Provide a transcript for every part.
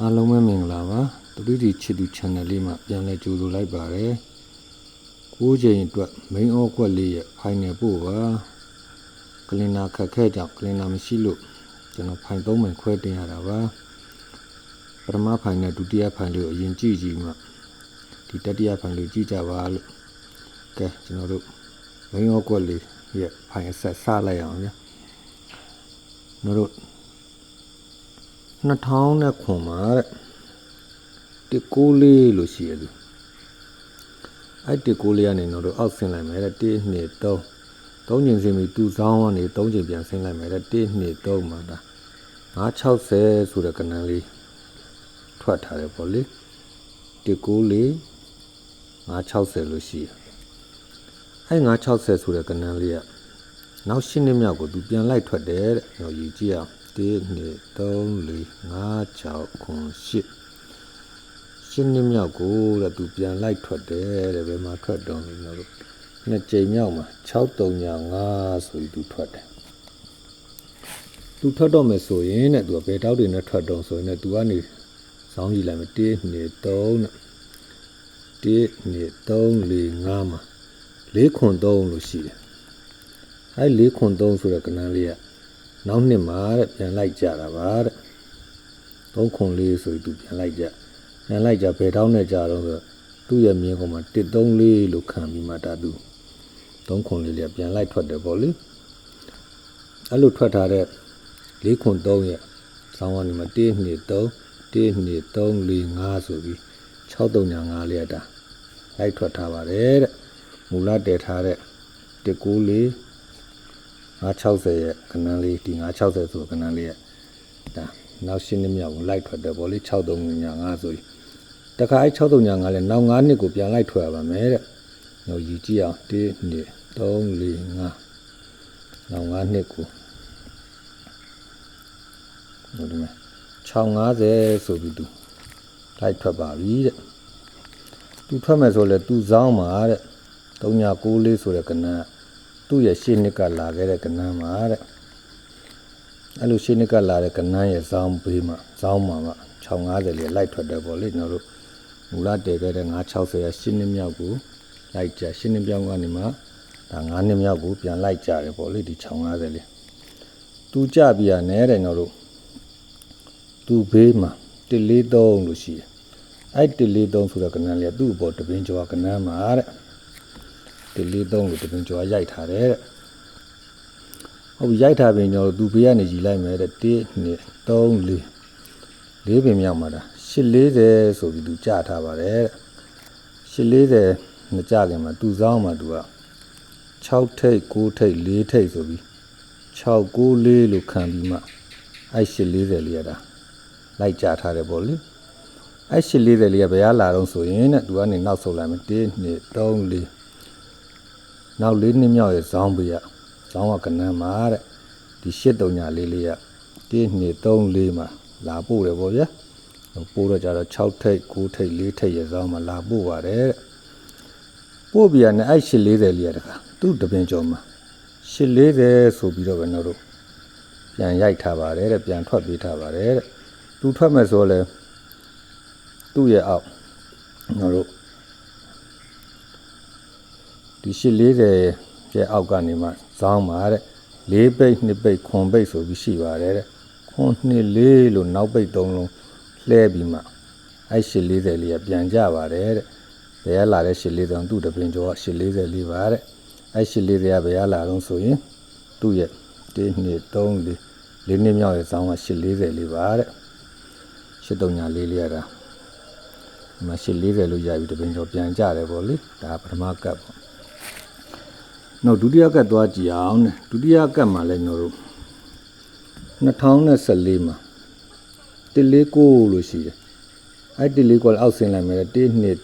အားလုံးပဲမင်္ဂလာပါ 3D ချစ်သူ channel လေးမှာပြန်လည်ကြိုဆိုလိုက်ပါတယ်9ချိန်အတွက် main ဩကွက်လေးရဲ့ final ပို့ပါကလင်နာခက်ခဲကြောင့်ကလင်နာမရှိလို့ကျွန်တော်ဖိုင်3မိုင်ခွဲတင်ရတာပါပထမဖိုင်နဲ့ဒုတိယဖိုင်လေးကိုအရင်ကြည့်ကြည့်မှဒီတတိယဖိုင်လေးကြည့်ကြပါလို့ကဲကျွန်တော်တို့ main ဩကွက်လေးရဲ့ဖိုင်အဆက်စလိုက်အောင်ဗျာကျွန်တော်တို့ 2000နဲ့ခွန်မှာတဲ့တကိုးလေးလို့ရှိရလို့အဲ့တကိုးလေးကနေတော့အောက်ဆင်းလိုက်မယ်တဲ့1 2 3 3ချိန်ဆင်းပြီးသူ့ဆောင်ကနေ3ချိန်ပြန်ဆင်းလိုက်မယ်တဲ့1 2 3မှာဒါ960ဆိုတဲ့ကဏ္ဍလေးထွက်ထားတယ်ပေါ့လေတကိုးလေး960လို့ရှိရအဲ့960ဆိုတဲ့ကဏ္ဍလေးကနောက်ရှင်းနှစ်မြောက်ကိုသူပြန်လိုက်ထွက်တယ်တဲ့ဟောယူကြည့်အောင် 1 2 3 4 5 6 9 10ရှင်းနှစ်မြောက်ကိုတဲ့သူပြန်လိုက်ထွက်တယ်တဲ့ဘယ်မှာထွက်တော့လဲကျွန်တော်တို့နှစ်ကြိမ်မြောက်မှာ6395ဆိုပြီးသူထွက်တယ်သူထွက်တော့မယ်ဆိုရင်တဲ့သူကဘယ်တောက်တွေနဲ့ထွက်တော့ဆိုရင်လည်းသူကနေစောင်းကြည့်လိုက်မယ်1 2 3နဲ့1 2 3 4 5မှာ4ခွန်3လို့ရှိတယ်အဲ4ခွန်3ဆိုတဲ့ကဏ္ဍလေးက နောက်နှစ်မှာတဲ့ပြန်လိုက်ကြတာပါတဲ့သုံးခွန်လေးဆိုပြီးသူပြန်လိုက်ကြပြန်လိုက်ကြဘယ်တောင်းနဲ့ကြတော့ဆိုသူ့ရဲ့မြင်းကောင်မှာ134လို့ခံပြီးမှဒါသူသုံးခွန်လေးလေးပြန်လိုက်ထွက်တယ်ပေါ့လေအဲ့လိုထွက်ထားတဲ့၄ခွန်3ရဲ့ဆောင်းကနေမှာ1 2 3 1 2 3 4 5ဆိုပြီး6395လေးရတာလိုက်ထွက်ထားပါတယ်တဲ့မူလတည်ထားတဲ့194 960ရဲ့ကဏ္ဍလေးဒီ960ဆိုကဏ္ဍလေးရဲ့ဒါနောက်ရှင်းနေမြောက်ကိုလိုက်ထွက်တယ်ဗောလေ6395ဆိုရင်တခါအဲ6395လဲနောက်9နှစ်ကိုပြန်လိုက်ထွက်ရပါမယ်တဲ့။ညိုယူကြည့်အောင်1 2 3 4 5နောက်9နှစ်ကိုဟိုဒီမှာ650ဆိုပြီးသူလိုက်ထွက်ပါပြီတဲ့။သူထွက်မယ်ဆိုလဲသူစောင်းမှာတဲ့394ဆိုတဲ့ကဏ္ဍ သူ့ရဲ့ရှေ့နှစ်ကလာခဲ့တဲ့ကနန်းမှာတဲ့အဲ့လိုရှေ့နှစ်ကလာတဲ့ကနန်းရဲ့ဇောင်းဘေးမှာဇောင်းမှာမှ650လေးလိုက်ထွက်တယ်ပေါ့လေကျွန်တော်တို့မူလတည်ခဲ့တဲ့960ရဲ့ရှင်းနှစ်မြောက်ကိုလိုက်ကြရှင်းနှစ်ပြောင်းကနေမှဒါ9နှစ်မြောက်ကိုပြန်လိုက်ကြတယ်ပေါ့လေဒီ650လေးသူကြပြရနဲ့တဲ့ကျွန်တော်တို့သူဘေးမှာ143လို့ရှိတယ်အဲ့143ဆိုတဲ့ကနန်းလေးကသူ့အပေါ်တပင်းကျော်ကနန်းမှာတဲ့ ဒီလေးသုံးလို့တပင်ကျော်ရိုက်ထားတယ်တဲ့ဟုတ်ပြီရိုက်ထားပင်ကျော်သူဘေးကနေကြီးလိုက်မယ်တဲ့1 2 3 4လေးပင်မြောက်မှာဒါ840ဆိုပြီးသူကြားထားပါတယ်တဲ့840မကြခင်မှာသူစောင်းမှာသူက6ထိပ်9ထိပ်4ထိပ်ဆိုပြီး694လို့ခံပြီးမှအဲ့840လေးရတာလိုက်ကြထားတယ်ပေါ့လေအဲ့840လေးကဘယ်ကလာတော့ဆိုရင်တဲ့သူကနေနောက်ဆုတ်လိုက်မယ်1 2 3 4 နောက်လေးနှစ်မြောက်ရဲ့ဇောင်းပေးရဇောင်းကကနန်းမှာတဲ့ဒီရှစ်တုံညာလေးလေးရ1 2 3 4မှာလာပို့တယ်ဗောဗျာပို့တော့ကြတော့6ထိပ်9ထိပ်4ထိပ်ရဲ့ဇောင်းမှာလာပို့ပါတယ်တဲ့ပို့ပြရနဲ့အဲ့840လေးရတခါသူ့တပင်ကျော်မှာ840ဆိုပြီးတော့ပဲတော့ပြန်ရိုက်ထားပါတယ်တဲ့ပြန်ထွက်ပေးထားပါတယ်တဲ့သူထွက်မဲ့ဆိုလဲသူ့ရဲ့အောက်တို့ ဒီ840ရဲ့အောက်ကနေမှဇောင်းပါတဲ့၄ပိတ်2ပိတ်ခွန်ပိတ်ဆိုပြီးရှိပါတယ်တဲ့ခွန်2လေးလို့နောက်ပိတ်3လုံးလှဲပြီးမှအဲ့840လေးကပြန်ကြပါတယ်တဲ့ဘယ်ကလာတဲ့840သူ့တပင်ကျော်က840လေးပါတဲ့အဲ့840ကဘယ်ကလာတော့ဆိုရင်သူ့ရဲ့1 2 3 4လေးနှစ်မြောက်ရဲ့ဇောင်းက840လေးပါတဲ့83ညာလေးလေးရတာဒီမှာ840လို့ရပြီတပင်ကျော်ပြန်ကြတယ်ပေါ့လေဒါပထမကပ်ပေါ့ နောက်ဒုတိယကတ်သွားကြည့်အောင်နဲ့ဒုတိယကတ်မှာလည်းကျွန်တော်တို့2014မှာ149လို့ရှိတယ်အဲ့149ကိုအောက်ဆင်းလိုက်မယ်1 2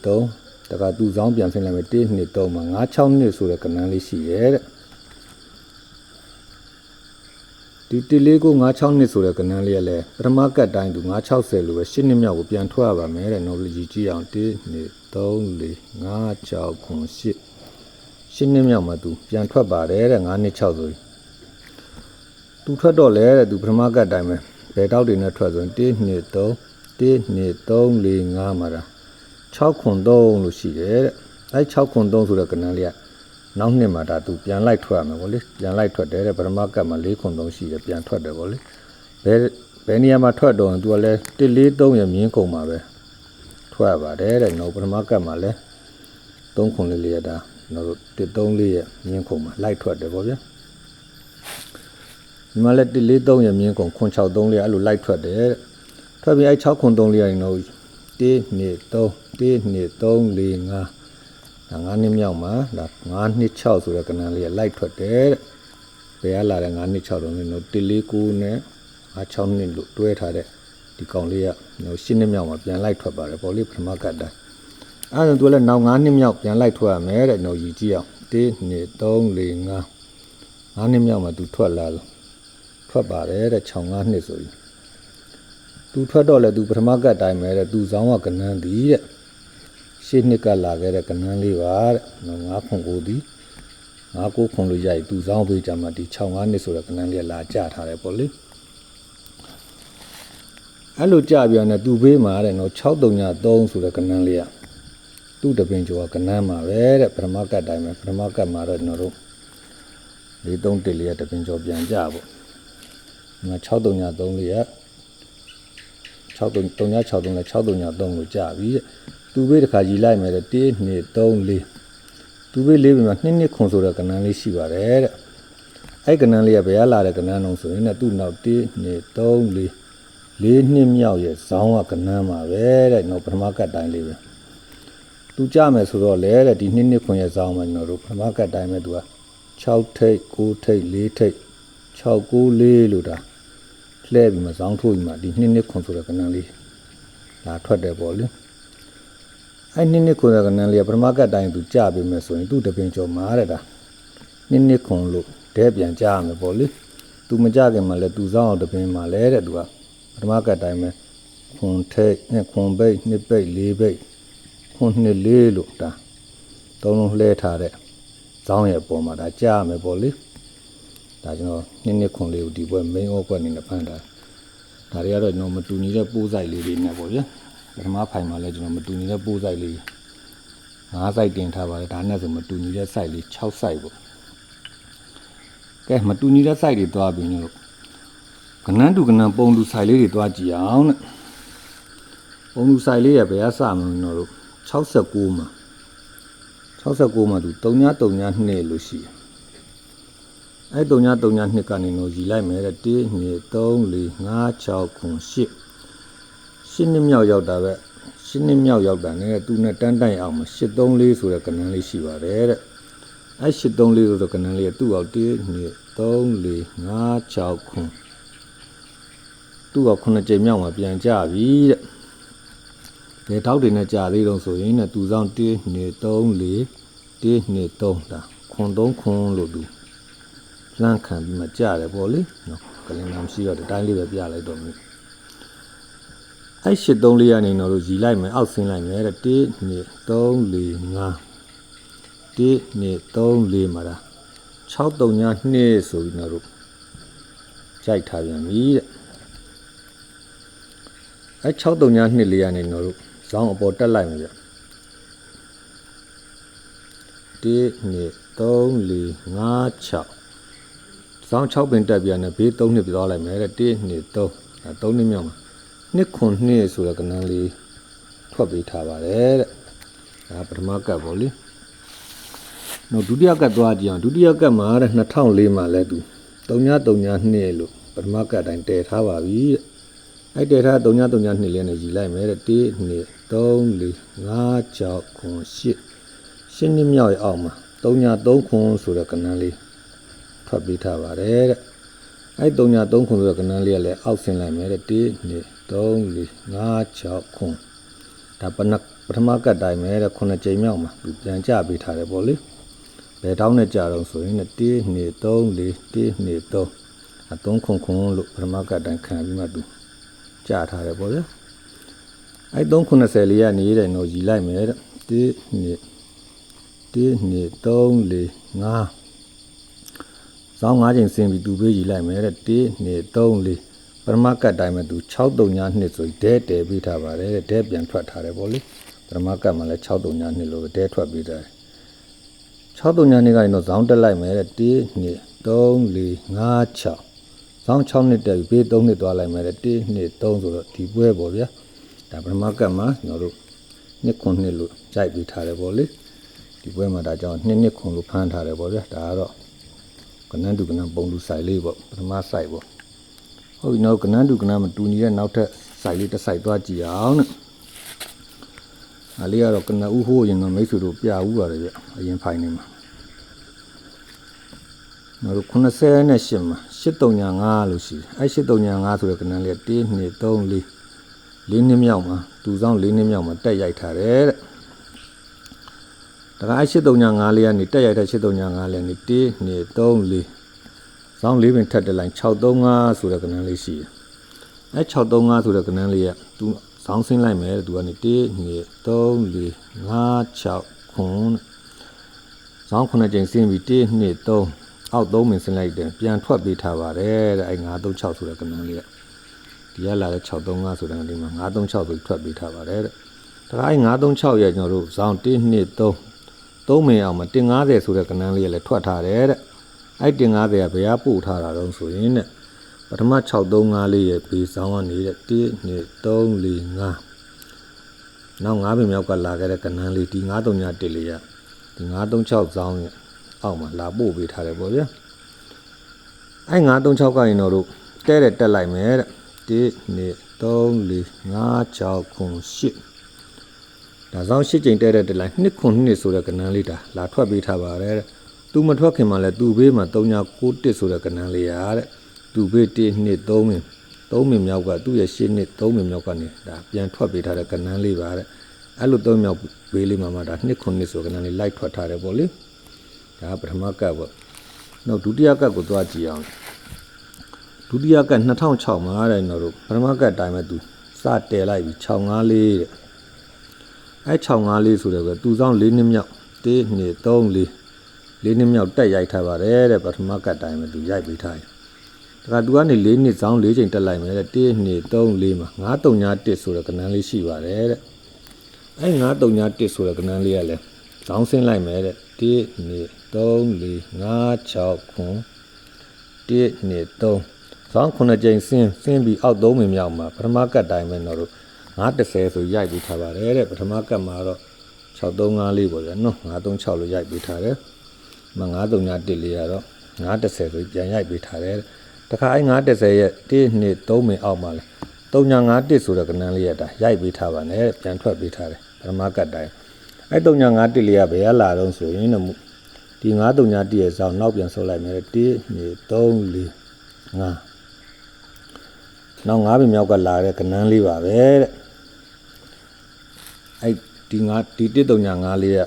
3တကသူဆောင်ပြန်ဆင်းလိုက်မယ်1 2 3မှာ962ဆိုတဲ့ကဏ္ဍလေးရှိရဲ့တဲ့ဒီ149 962ဆိုတဲ့ကဏ္ဍလေးကလည်းပထမကတ်တိုင်းသူ960လို့ပဲရှင်းနှစ်မြောက်ကိုပြန်ထွက်ရပါမယ်တဲ့ knowledge ကြည့်အောင်1 2 3 4 5 6 9 10 ရှင်းနှစ်မြောက်မှာသူပြန်ထွက်ပါတယ်တဲ့9နှစ်6ဆိုရင်သူထွက်တော့လဲတဲ့သူပထမကတ်တိုင်းပဲဘယ်တောက်တွေနဲ့ထွက်ဆိုရင်1 2 3 1 2 3 4 5မှာဒါ6ခွန်3လို့ရှိတယ်တဲ့အဲ6ခွန်3ဆိုတဲ့ကဏ္ဍလေးကနောက်နှစ်မှာဒါသူပြန်လိုက်ထွက်ရမယ်ဗောလေပြန်လိုက်ထွက်တယ်တဲ့ပထမကတ်မှာ4ခွန်3ရှိတယ်ပြန်ထွက်တယ်ဗောလေဘယ်ဘယ်နေရာမှာထွက်တော့ရင်သူကလဲ1 4 3ရမြင်းကုန်မှာပဲထွက်ရပါတယ်တဲ့နော်ပထမကတ်မှာလဲ3ခွန်လေးလေးရတာ နော်တို့1 3လေးရမြင်းကုန်မှာလိုက်ထွက်တယ်ဗောဗျာဒီမှာလက်143ရမြင်းကုန်963လေးအဲ့လိုလိုက်ထွက်တယ်တဲ့ထွက်ပြီးအဲ့603လေးရရင်တော့1 2 3 1 2 3 4 5ဒါ9နှစ်မြောက်မှာဒါ9နှစ်6ဆိုတဲ့ကဏ္ဍလေးကလိုက်ထွက်တယ်တဲ့ဘယ်ကလာတဲ့9နှစ်6တော့လည်းတော့149နဲ့56နှစ်လို့တွဲထားတဲ့ဒီကောင်လေးကနော်10နှစ်မြောက်မှာပြန်လိုက်ထွက်ပါတယ်ပေါ့လေပထမကတ်တိုင်း အဲ့ဒါသူလည်းနောက်9နှစ်မြောက်ပြန်လိုက်ထွက်ရမယ်တဲ့နော်ရည်ကြည့်အောင်1 2 3 4 5 9နှစ်မြောက်မှာသူထွက်လာလို့ထွက်ပါတယ်တဲ့6 5နှစ်ဆိုရင်သူထွက်တော့လေသူပထမကတ်တိုင်းပဲတဲ့သူဆောင်ကကနန်းသည်တဲ့ရှေ့နှစ်ကလာခဲ့တဲ့ကနန်းလေးပါတဲ့နော်9ခွန်ကိုသည်9ကိုခွန်လို့ရိုက်သူဆောင်ပေးကြမှာဒီ6 5နှစ်ဆိုတဲ့ကနန်းလေးလာကြထားတယ်ပေါ့လေအဲ့လိုကြပြန်တဲ့သူဘေးမှာတဲ့နော်633ဆိုတဲ့ကနန်းလေးက သူ့တပင်ကျော်ကကနန်းမှာပဲတဲ့ပထမကတ်တိုင်းပဲပထမကတ်မှာတော့ကျွန်တော်တို့လေး3တစ်လေးကတပင်ကျော်ပြန်ကြပေါ့ဒီမှာ6333လေးရ6363လဲ6333ကိုကြာပြီတဲ့သူဘေးတစ်ခါကြီးလိုက်မယ်တဲ့1 2 3 4သူဘေးလေးပြီမှာ2နှစ်ခွန်ဆိုတဲ့ကဏ္ဍလေးရှိပါတယ်တဲ့အဲ့ကဏ္ဍလေးကဘယ်ကလာတဲ့ကဏ္ဍလုံးဆိုရင်တဲ့သူ့နောက်1 2 3 4လေးနှစ်မြောက်ရဲ့ဇောင်းကကဏ္ဍမှာပဲတဲ့ကျွန်တော်ပထမကတ်တိုင်းလေးပဲ သူကြမယ်ဆိုတော့လေတဲ့ဒီနှစ်နှစ်ခွန်ရဲ့ဇောင်းမှာကျွန်တော်တို့ပထမကတ်တိုင်းပဲသူက6ထိပ်9ထိပ်4ထိပ်694လို့ဒါလှဲပြီးမှဇောင်းထိုးပြီးမှဒီနှစ်နှစ်ခွန်ဆိုတဲ့ကဏ္ဍလေးလာထွက်တယ်ပေါ့လေအဲ့နှစ်နှစ်ခွန်တဲ့ကဏ္ဍလေးကပထမကတ်တိုင်းသူကြပေးမယ်ဆိုရင်သူ့တပင်ကျော်မာတဲ့ဒါနှစ်နှစ်ခွန်လို့ဒဲပြန်ကြရမယ်ပေါ့လေသူမကြခင်မှာလဲသူစောင်းအောင်တပင်မှာလဲတဲ့သူကပထမကတ်တိုင်းပဲခွန်ထိတ်နဲ့ခွန်ဘိတ်နှစ်ဘိတ်လေးဘိတ် ခွန်နှစ်လေးလို့ဒါသုံးလုံးလှဲထားတဲ့ဇောင်းရဲ့အပေါ်မှာဒါကြရမယ်ပေါ့လေဒါကျွန်တော်နှစ်နှစ်ခွန်လေးကိုဒီဘက် main အောက်ကွက်အနေနဲ့ဖန်တာဒါတွေကတော့ကျွန်တော်မတူညီတဲ့ပိုးဆိုင်လေးတွေနဲ့ပေါ့ဗျာပထမဖိုင်မှာလည်းကျွန်တော်မတူညီတဲ့ပိုးဆိုင်လေး၅ဆိုင်တင်ထားပါတယ်ဒါနဲ့ဆိုမတူညီတဲ့ site လေး6 site ပေါ့ကဲမတူညီတဲ့ site တွေတွားပြီးညလို့ကနန်းတူကနန်းပုံတူ site လေးတွေတွားကြည့်အောင်တဲ့ပုံတူ site လေးရဘယ်ကစမလို့တို့ 69မှာ69မှာသူ3932လို့ရှိတယ်အဲ့3ည3ည2ကနေတော့ရီလိုက်မယ်တဲ့1 2 3 4 5 6 9 10 10နှစ်မြောက်ရောက်တာပဲ10နှစ်မြောက်ရောက်တာနဲ့သူနဲ့တန်းတိုင်အောင်မ834ဆိုတဲ့ကဏ္ဍလေးရှိပါတယ်တဲ့အဲ့834ဆိုတဲ့ကဏ္ဍလေးကသူ့အောင်1 2 3 4 5 6 9သူ့အောင်9ကြိမ်မြောက်မှာပြန်ကြပြီတဲ့ ဘယ်ထောက်တွေနဲ့ကြာသေးတော့ဆိုရင်နဲ့သူဆောင်1 2 3 4 1 2 3ဒါခွန်3ခွန်လို့သူလန့်ခံပြီးမှကြားတယ်ပေါ့လေနော်ကလင်နာမရှိတော့ဒီတိုင်းလေးပဲပြလိုက်တော့မယ်အဲ့ရှစ်သုံးလေးကနေတော့လို့ရီလိုက်မယ်အောက်ဆင်းလိုက်မယ်တဲ့1 2 3 4 5 1 2 3 4မှာဒါ6 3ည2ဆိုပြီးတော့တို့ကြိုက်ထားပြန်ပြီတဲ့အဲ့6 3ည2လေးကနေတော့တို့ ဇောင်းအပေါ်တက်လိုက်မယ်ဗျ1 2 3 4 5 6ဇောင်း6ပင်တက်ပြန်တယ်ဘေး3နှစ်ပြောလိုက်မယ်တဲ့1 2 3အဲ3နှစ်မြောက်မှာနှစ်ခွန်နှစ်ဆိုတဲ့ကဏ္ဍလေးထွက်ပေးထားပါတယ်တဲ့ဒါပထမကတ်ပေါ့လေနောက်ဒုတိယကတ်သွားကြည့်အောင်ဒုတိယကတ်မှာတဲ့2004မှာလဲသူ3932လို့ပထမကတ်တိုင်းတည်ထားပါပြီတဲ့အဲ့တည်ထား3932လေးနဲ့ယူလိုက်မယ်တဲ့1 2 3 4 5 6 9 10ရှင်းနှစ်မြောက်ရဲ့အောက်မှာ33ခွန်ဆိုတဲ့ကဏ္ဍလေးထွက်ပေးထားပါတယ်တဲ့အဲ့3ည3ခွန်ဆိုတဲ့ကဏ္ဍလေးကလည်းအောက်ဆင်းလိုက်မယ်တဲ့1 2 3 4 5 6ခွန်ဒါပနပထမကတ်တိုင်းမယ်တဲ့9ကြိမ်မြောက်မှာသူပြန်ကြပေးထားတယ်ပေါ့လေဘယ်တောင်းနဲ့ကြတော့ဆိုရင်1 2 3 4 1 2 3အ3ခွန်ခွန်လို့ပထမကတ်တိုင်းခံပြီးမှသူကြထားတယ်ပေါ့လေ အဲ့390လေးကနေတဲ့တော့ရီလိုက်မယ်တဲ့1 2 1 2 3 4 5ဇောင်း၅ချိန်ဆင်းပြီးသူပေးကြည့်လိုက်မယ်တဲ့1 2 3 4ပပရမကတ်တိုင်းမှာသူ639နှစ်ဆိုဒဲတဲပြီးထားပါတယ်တဲ့ဒဲပြန်ထွက်ထားတယ်ပေါ့လေပရမကတ်မှာလည်း639နှစ်လို့ဒဲထွက်ပြီးထားတယ်639နှစ်ကနေတော့ဇောင်းတက်လိုက်မယ်တဲ့1 2 3 4 5 6ဇောင်း6နှစ်တက်ပြီးဘေး3နှစ်သွားလိုက်မယ်တဲ့1 2 3ဆိုတော့ဒီပွဲပေါ့ဗျာ ဒါပရမကတ်မှာကျွန်တော်တို့နှစ်ခုနှစ်လို့ကြိုက်ပြီးထားတယ်ပေါ့လေဒီပွဲမှာဒါကြောင့်နှစ်နှစ်ခုလို့ဖမ်းထားတယ်ပေါ့ဗျာဒါကတော့ကနန်းတူကနန်းပုံလူဆိုင်လေးပေါ့ပထမဆိုင်ပေါ့ဟုတ်ပြီနော်ကနန်းတူကနန်းမတူညီတဲ့နောက်ထပ်စိုက်လေးတစ်စိုက်သွားကြည့်အောင်တဲ့။အားလေးကတော့ကနဦးဟိုးရင်တော့မိတ်ဆွေတို့ပြဦးပါတယ်ဗျအရင်ဖိုင်နေမှာ။နော်တို့98နဲ့8မှာ835လို့ရှိတယ်။အဲ835ဆိုတဲ့ကနန်းလေး1 2 3 4 လေးနှစ်မြောက်မှာတူဆောင်လေးနှစ်မြောက်မှာတက်ရိုက်ထားတယ်တဲ့။ဒါကအဲ835လေးကနေတက်ရိုက်တဲ့835လေးကနေ1 2 3 4ဇောင်းလေးပင်ထက်တဲ့ line 635ဆိုတဲ့ကဏ္ဍလေးရှိတယ်။အဲ635ဆိုတဲ့ကဏ္ဍလေးကသူဇောင်းဆင်းလိုက်မယ်သူကနေ1 2 3 4 5 6ခွန်းဇောင်းခုနှစ်ကြိမ်ဆင်းပြီး1 2 3အောက်3မင်ဆင်းလိုက်တယ်ပြန်ထွက်ပေးထားပါတယ်တဲ့အဲ936ဆိုတဲ့ကဏ္ဍလေးက ဒီကလာတဲ့635ဆိုတဲ့ကဏ္ဍလေးမှာ936ဆိုထွက်ပေးထားပါတယ်တဲ့ဒါကအဲ936ရဲ့ကျွန်တော်တို့ဇောင်း1 2 3 3မင်အောင်မှာ150ဆိုတဲ့ကဏ္ဍလေးကလည်းထွက်ထားတယ်တဲ့အဲ့တင်90ကဘယ်ကပို့ထားတာတော့ဆိုရင်တဲ့ပထမ635လေးရဲ့ဘေးဆောင်ကနေတဲ့1 2 3 4 5နောက်9ပင်မြောက်ကလာခဲ့တဲ့ကနန်းလေးဒီ931လေးရဒီ936ဇောင်းရဲ့အောက်မှာလာပို့ပေးထားတယ်ပေါ့ဗျာအဲ့936ကရင်တော့တို့တဲတဲ့တက်လိုက်မယ်တဲ့ 1 2 3 4 5 6ခု8ဒါဆောင်8ချိန်တဲတဲ့တက်လိုက်2ခု2ဆိုတဲ့ကနန်းလေးဒါလာထွက်ပေးထားပါတယ်တဲ့သူမထွက်ခင်မှာလဲသူ့ဘေးမှာ3961ဆိုတဲ့ကဏ္ဍလေးရတဲ့သူ့ဘေး1 2 3မင်း3မင်းမြောက်ကသူ့ရဲ့ရှင်းနှစ်3မင်းမြောက်ကနေဒါပြန်ထွက်ပေးထားတဲ့ကဏ္ဍလေးပါတဲ့အဲ့လို3မြောက်ဘေးလေးမှာမှဒါ2ခုနှစ်ဆိုကဏ္ဍလေးလိုက်ထွက်ထားတယ်ပေါ့လေဒါပထမကတ်ပေါ့နောက်ဒုတိယကတ်ကိုသွားကြည့်အောင် ဒုတိယကတ်2006မှာတဲ့နော်တို့ပထမကတ်တိုင်းမဲ့သူစတဲလိုက်ပြီး654တဲ့အဲ654ဆိုတဲ့ကသူဆောင်၄နှစ်မြောက်1 2 3 4လေးနှစ်မြောက်တက်ရိုက်ထားပါတယ်တဲ့ပထမကတ်တိုင်းမှာသူရိုက်ပေးထားတယ်။ဒါကသူကနေ၄နှစ်ဇောင်း၄ချိန်တက်လိုက်မယ်တဲ့1 2 3 4မှာ931ဆိုတဲ့ကဏ္ဍလေးရှိပါတယ်တဲ့။အဲ931ဆိုတဲ့ကဏ္ဍလေးကလည်းဇောင်းဆင်းလိုက်မယ်တဲ့1 2 3 4 5 6ခွန်း1 2 3 ဇောင်း9ချိန်ဆင်းဆင်းပြီးအောက်3မင်မြောက်မှာပထမကတ်တိုင်းမှာတော့930ဆိုရိုက်ပေးထားပါတယ်တဲ့ပထမကတ်မှာတော့635လေးပေါ့ဗျာနော်936လို့ရိုက်ပေးထားတယ်။မ931လေးရတော့930ဆိုပြန်ရိုက်ပေးထားတယ်တခါအဲ930ရဲ့1 2 3မင်အောက်မှာလဲ351ဆိုတဲ့ကဏ္ဍလေးရတာရိုက်ပေးထားပါနဲ့ပြန်ထွက်ပေးထားတယ်ပထမကတ်တိုင်းအဲ351လေးကဘယ်ကလာတော့ဆိုရင်တော့ဒီ931ရဲ့ဇောင်းနောက်ပြန်ဆုပ်လိုက်မယ်1 2 3 4 5 နောက်9ပင်မြောက်ကလာတဲ့ကဏ္ဍလေးပါပဲတဲ့အဲ့ဒီ9ဒီ135လေးက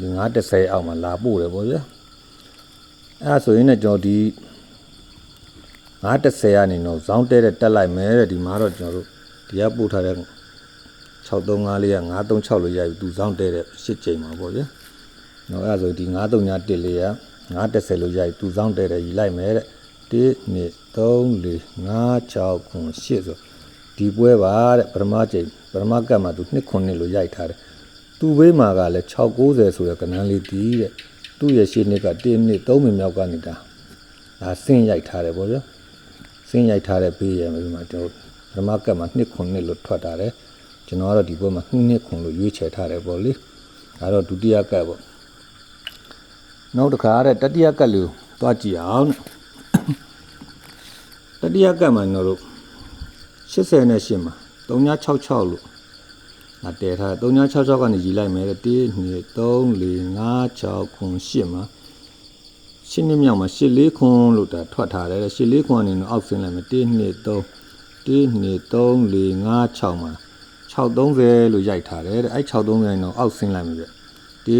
ဒီ930အောက်မှာလာပို့တယ်ပေါ့ဗျာအဲ့ဒါဆိုရင်လည်းကျွန်တော်ဒီ930ကနေတော့ဇောင်းတဲတဲ့တက်လိုက်မယ်တဲ့ဒီမှာတော့ကျွန်တော်တို့ဒီကပို့ထားတဲ့635လေးက936လို့ရပြီသူဇောင်းတဲတဲ့8ချိန်မှာပေါ့ဗျာနော်အဲ့ဒါဆိုဒီ931လေးက930လို့ရပြီသူဇောင်းတဲတဲ့ယူလိုက်မယ်တဲ့ 1 2 3 4 5 6 9 8ဆိုဒီပွဲပါတဲ့ပထမချိန်ပထမကတ်မှာသူ2ခုနှစ်လို့ရိုက်ထားတယ်သူ့ဘေးမှာကလည်း690ဆိုတဲ့ကဏ္ဍလေးတီးတဲ့သူ့ရဲ့ရှေ့နှစ်က1နှစ်3မိနစ်မြောက်ကနေဒါဒါဆင်းရိုက်ထားတယ်ပေါ့ဗျာဆင်းရိုက်ထားတဲ့ဘေးရဲ့ဒီမှာကျွန်တော်ပထမကတ်မှာ2ခုနှစ်လို့ထွက်တာတယ်ကျွန်တော်ကတော့ဒီဘက်မှာ2နှစ်ခုလို့ရွေးချယ်ထားတယ်ပေါ့လေဒါတော့ဒုတိယကတ်ပေါ့နောက်တစ်ခါတဲ့တတိယကတ်လို့သွားကြည့်အောင် တတိယကတ်မှာကျွန်တော်တို့80နဲ့8မှာ3966လို့ငါတဲထား3966ကနေရီလိုက်မယ်1 2 3 4 5 6ခွန်8မှာရှင်းနှစ်မြောက်မှာ8လေးခွန်လို့ဒါထွက်ထားတယ်8လေးခွန်အနေနဲ့အောက်ဆင်းလိုက်မယ်1 2 3 1 2 3 4 5 6မှာ630လို့ရိုက်ထားတယ်တဲ့အဲ့630ရင်တော့အောက်ဆင်းလိုက်မယ်ဗျ1 2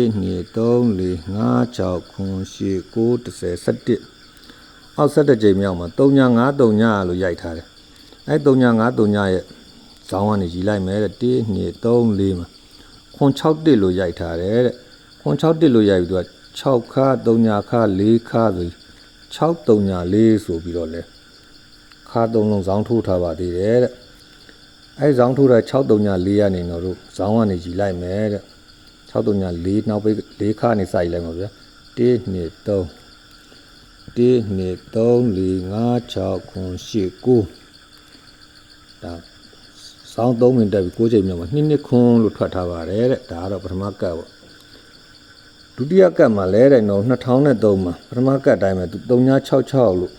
3 4 5 6ခွန်8 9 10 17 အောက်17ကြိမ်မြောက်မှာ3ည5 3ညလို့ရိုက်ထားတယ်အဲ့3ည5 3ညရဲ့ဇောင်းကနေရီလိုက်မယ်တဲ့1 2 3 4မှာခွန်6တစ်လို့ရိုက်ထားတယ်တဲ့ခွန်6တစ်လို့ရိုက်ပြီးသူက6ခါ3ညာခါ4ခါဆို6 3ညာ4ဆိုပြီးတော့လဲခခါသုံးလုံးဇောင်းထိုးထားပါသေးတယ်တဲ့အဲဇောင်းထိုးတဲ့634ကနေတော့တို့ဇောင်းကနေကြည်လိုက်မယ်တဲ့634နောက်ပိတ်၄ခါနေစိုက်လိုက်မှာဗျာ1 2 3 1 2 3 4 5 6 9 10 9ဒါစောင်း3မိနစ်တက်ပြီး6ချိန်မြောက်မှာ2နှစ်ခွန်းလို့ထွက်ထားပါတယ်တဲ့ဒါကတော့ပထမကတ်ပေါ့ဒုတိယကတ်မှာလဲတဲ့နော်2003မှာပထမကတ်တိုင်းမှာသူ3966လို့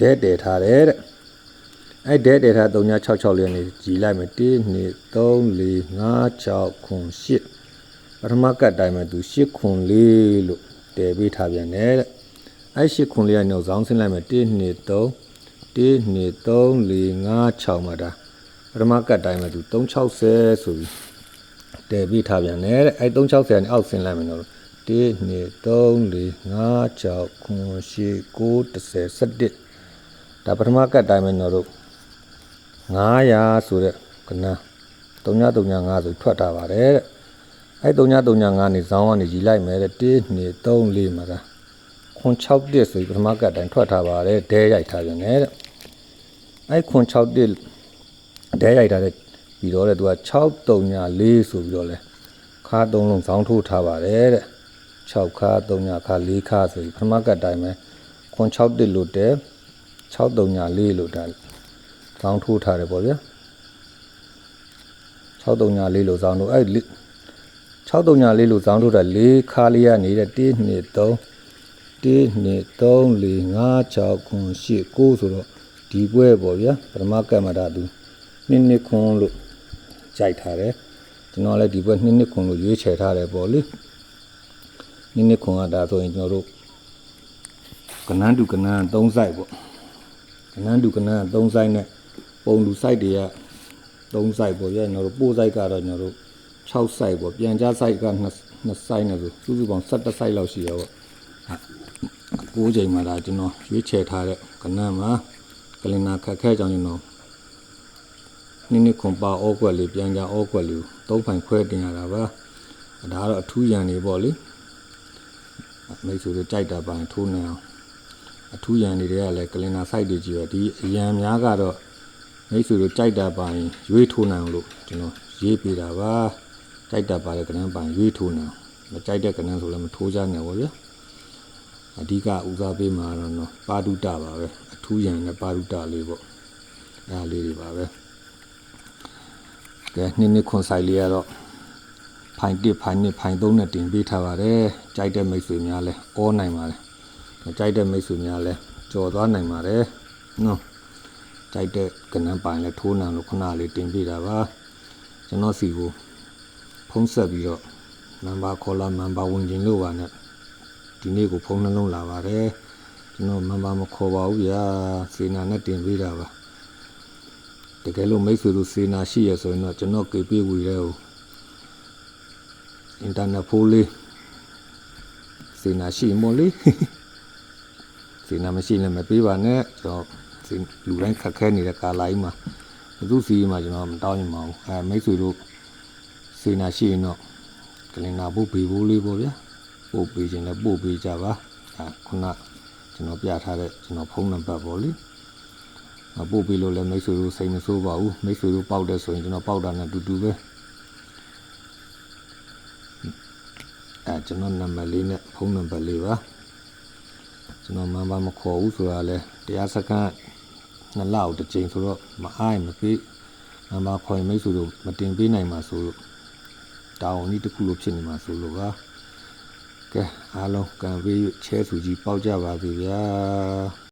ဒဲတည်ထားတယ်တဲ့အဲ့ဒဲတည်ထား3966လေးကနေကြည်လိုက်မယ်1 2 3 4 5 6 9 10ပထမကတ်တိုင်းမှာသူ8ခွန်လေးလို့တည်ပေးထားပြန်တယ်တဲ့ အဲ့8ခွန်လေးကနေတော့ဇောင်းဆင်းလိုက်မယ်1 2 3 1 2 3 4 5 6မှာဒါပထမကတ်တိုင်းမှာသူ360ဆိုပြီးတည်ပေးထားပြန်တယ်တဲ့အဲ့360ကနေအောက်ဆင်းလိုက်မယ်နော်1 2 3 4 5 6 9 10 10 11ဒါပထမကတ်တိုင်းမှာနော်တို့900ဆိုတဲ့ကနန်း3935ဆိုထွက်တာပါတယ်တဲ့အဲ့3935နေဇောင်းကနေကြီးလိုက်မယ်တဲ့1 2 3 4မှာဒါ ခွန်6တက်ဆိုပြီးပထမကတ်တိုင်းထွက်ထားပါတယ်ဒဲရိုက်ထားပြန်တယ်တဲ့အဲ့ခွန်6တက်ဒဲရိုက်ထားတဲ့ပြီးတော့တဲ့သူက634ဆိုပြီးတော့လဲခါသုံးလုံးဇောင်းထိုးထားပါတယ်တဲ့6ခါ3ညခါ4ခါဆိုပြီးပထမကတ်တိုင်းမှာခွန်6တက်လို့တဲ634လို့ဒါဇောင်းထိုးထားတယ်ပေါ့ဗျာ634လို့ဇောင်းထိုးအဲ့634လို့ဇောင်းထိုးတာ၄ခါလေးရနေတဲ့1 2 3 1 2 3 4 5 6 9 10 9ဆိုတော့ဒီပွဲပေါ့ဗျာပထမကတ်မှာဒါသူနှစ်နှစ်ခွန်းလို့ကြိုက်ထားတယ်ကျွန်တော်လည်းဒီပွဲနှစ်နှစ်ခွန်းလို့ရွေးချယ်ထားတယ်ပေါ့လေနှစ်နှစ်ခွန်းကဒါဆိုရင်ကျွန်တော်တို့ကနန်းတူကနန်း3 site ပေါ့ကနန်းတူကနန်း3 site နဲ့ပုံလူ site တွေက3 site ပေါ့ဗျာကျွန်တော်တို့ပို့ site ကတော့ကျွန်တော်တို့6 site ပေါ့ပြန်ကြား site က2 2 site နဲ့ဆိုစုစုပေါင်း17 site လောက်ရှိရပေါ့ 9ချိန်မှာဒါကျွန်တော်ရွေးချယ်ထားတဲ့ကဏ္ဍမှာကလင်နာခက်ခဲကြောင်းကျွန်တော်နိနစ်ခွန်ပါအောကွက်လေးပြန်ကြအောကွက်လေးကိုသုံးဖိုင်ခွဲတင်ရတာပါဒါကတော့အထူးရန်နေပေါ့လေမိတ်ဆွေတို့ကြိုက်တာပိုင်းထိုးနေအောင်အထူးရန်နေတွေကလည်းကလင်နာ site တွေကြီးပဲဒီအရန်များကတော့မိတ်ဆွေတို့ကြိုက်တာပိုင်းရွေးထိုးနိုင်အောင်လို့ကျွန်တော်ရေးပေးတာပါကြိုက်တာပါတဲ့ကဏ္ဍပိုင်းရွေးထိုးနိုင်အောင်မကြိုက်တဲ့ကဏ္ဍဆိုလည်းမထိုးကြနဲ့ပေါ့ဗျာ အဓိကဦးစားပေးမှာတော့နော်ပါဒုတပါပဲအထူးရန်နဲ့ပါဒုတလေးပေါ့အဲဒါလေးတွေပါပဲကဲနှစ်နှစ်ခွန်ဆိုင်လေးကတော့ဖိုင်1ဖိုင်2ဖိုင်3နဲ့တင်ပေးထားပါတယ်ကြိုက်တဲ့မိတ်ဆွေများလဲအောနိုင်ပါတယ်မကြိုက်တဲ့မိတ်ဆွေများလဲကြော်သွားနိုင်ပါတယ်နော်ကြိုက်တဲ့ကဏ္ဍပိုင်လဲထိုးနံလို့ခုနလေးတင်ပေးတာပါကျွန်တော်စီကိုဖုံးဆက်ပြီးတော့နံပါတ်ခေါ်လာနံပါတ်ဝင်ခြင်းလို့ပါနဲ့ ဒီနေ့ကိုဖုန်းနှလုံးလာပါတယ်ကျွန်တော်မမမခေါ်ပါဘူးဗျာစေနာနဲ့တင်ပေးတာပါတကယ်လို့မိတ်ဆွေတို့စေနာရှိရဆိုရင်တော့ကျွန်တော်ကေပေးဝီရဲကိုအင်တာနက်ဖိုးလေးစေနာရှိမို့လေစေနာမရှိလည်းမပေးပါနဲ့ကျွန်တော်စေလူတိုင်းခက်ခဲနေတဲ့ကာလာကြီးမှာဘယ်သူစီမှာကျွန်တော်မတောင်းရင်မအောင်အဲမိတ်ဆွေတို့စေနာရှိရင်တော့ကလင်နာဖို့ဘေဖို့လေးပေါ့ဗျာ ပို့ပေးခြင်းလည်းပို့ပေးကြပါအဲခုနကျွန်တော်ပြထားတဲ့ကျွန်တော်ဖုန်းနံပါတ်ပေါ့လေမပို့ပေးလို့လည်းမိတ်ဆွေတို့စိတ်မဆိုးပါဘူးမိတ်ဆွေတို့ပေါက်တဲ့ဆိုရင်ကျွန်တော်ပေါက်တာနဲ့အတူတူပဲအဲကျွန်တော်နံပါတ်လေးနဲ့ဖုန်းနံပါတ်လေးပါကျွန်တော်မမမခေါ်ဘူးဆိုတာလဲတရားစခန်းနှစ်လောက်တစ်ချိန်ဆိုတော့မအားရင်မပေးနံပါတ်ခေါ်ရင်မိတ်ဆွေတို့မတင်ပေးနိုင်ပါဆိုလို့တောင်းကြီးတစ်ခုလိုဖြစ်နေမှာဆိုလို့ပါ ကဲအားလုံးကံပေးချဲဆူကြီးပေါက်ကြပါပြီဗျာ